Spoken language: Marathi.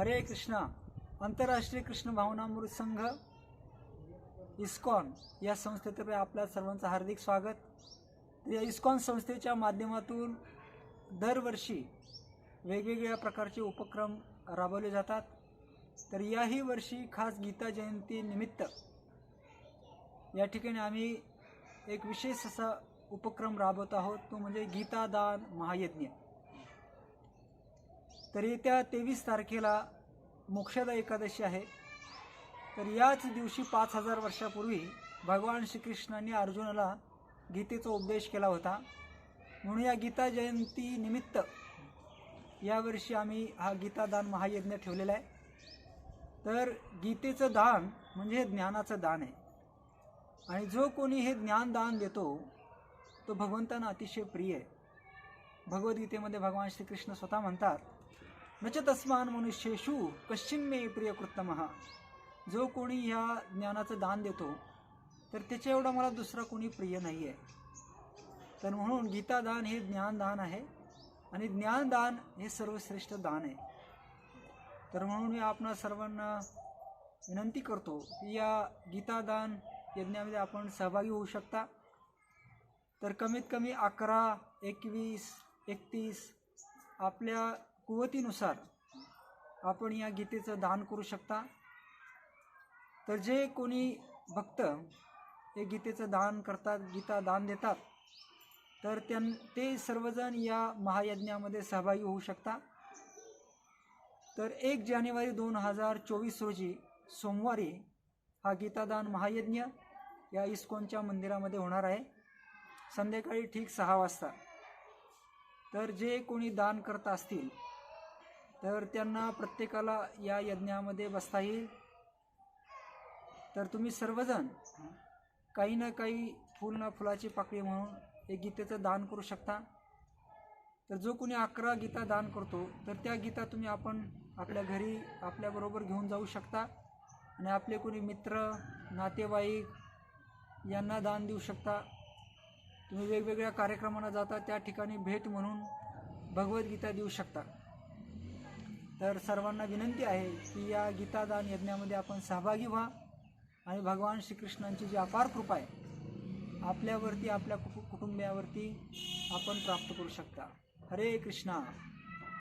हरे कृष्णा आंतरराष्ट्रीय कृष्ण भावनामृत संघ इस्कॉन या संस्थेतर्फे आपल्या सर्वांचं हार्दिक स्वागत. या इस्कॉन संस्थेच्या माध्यमातून दरवर्षी वेगवेगळ्या प्रकारचे उपक्रम राबवले जातात. तर याही वर्षी खास गीता जयंती निमित्त या ठिकाणी आम्ही एक विशेष असा उपक्रम राबवत आहोत. तो म्हणजे गीतादान महायज्ञ. तर येत्या तेवीस तारखेला मोक्षदा एकादशी आहे. तर याच दिवशी पाच हजार वर्षापूर्वी भगवान श्रीकृष्णांनी अर्जुनाला गीतेचा उपदेश केला होता. म्हणून या गीता जयंती निमित्त यावर्षी आम्ही हा गीतादान महायज्ञ ठेवलेला आहे. तर गीतेचं दान म्हणजे हे ज्ञानाचं दान आहे. आणि जो कोणी हे ज्ञानदान देतो तो भगवंतांना अतिशय प्रिय आहे. भगवद्गीतेमध्ये भगवान श्रीकृष्ण स्वतः म्हणतात नच तस्मान मनुष्येषु कश्चिन मे प्रिय जो कोणी ह्या ज्ञानाचं दान देतो तर त्याच्या एवढा मला दुसरा कोणी प्रिय नाही आहे तर म्हणून गीतादान हे ज्ञानदान आहे आणि ज्ञानदान हे सर्वश्रेष्ठ दान आहे. तर म्हणून मी आपणा सर्वांना विनंती करतो की या गीतादान यज्ञामध्ये आपण सहभागी होऊ शकता. तर कमीत कमी अकरा एकवीस एकतीस आपल्या कुवतीनुसार आपण या गीतेचं दान करू शकता. तर जे कोणी भक्त हे गीतेचं दान करतात गीता दान देतात तर त्यां ते सर्वजण या महायज्ञामध्ये सहभागी होऊ शकता. तर एक जानेवारी दोन हजार चोवीस रोजी सोमवारी हा गीतादान महायज्ञ या इस्कॉनच्या मंदिरामध्ये होणार आहे. संध्याकाळी ठीक सहा वाजता. तर जे कोणी दान करत असतील तर त्यांना प्रत्येकाला या यज्ञामध्ये बसता येईल तर तुम्ही सर्वजण काही ना काही फुल ना फुलाची पाकळी म्हणून एक गीतेचं दान करू शकता. तर जो कोणी अकरा गीता दान करतो तर त्या गीता तुम्ही आपण आपल्या घरी आपल्याबरोबर घेऊन जाऊ शकता. आणि आपले कोणी मित्र नातेवाईक यांना दान देऊ शकता. तुम्ही वेगवेगळ्या कार्यक्रमांना जाता त्या ठिकाणी भेट म्हणून भगवद्गीता देऊ शकता. तर सर्वांना विनंती आहे की या गीतादान यज्ञामध्ये आपण सहभागी व्हा आणि भगवान श्रीकृष्णांची जी अपार कृपा आहे आपल्यावरती आपल्या कुटुंबियावरती आपण प्राप्त करू शकता. हरे कृष्णा.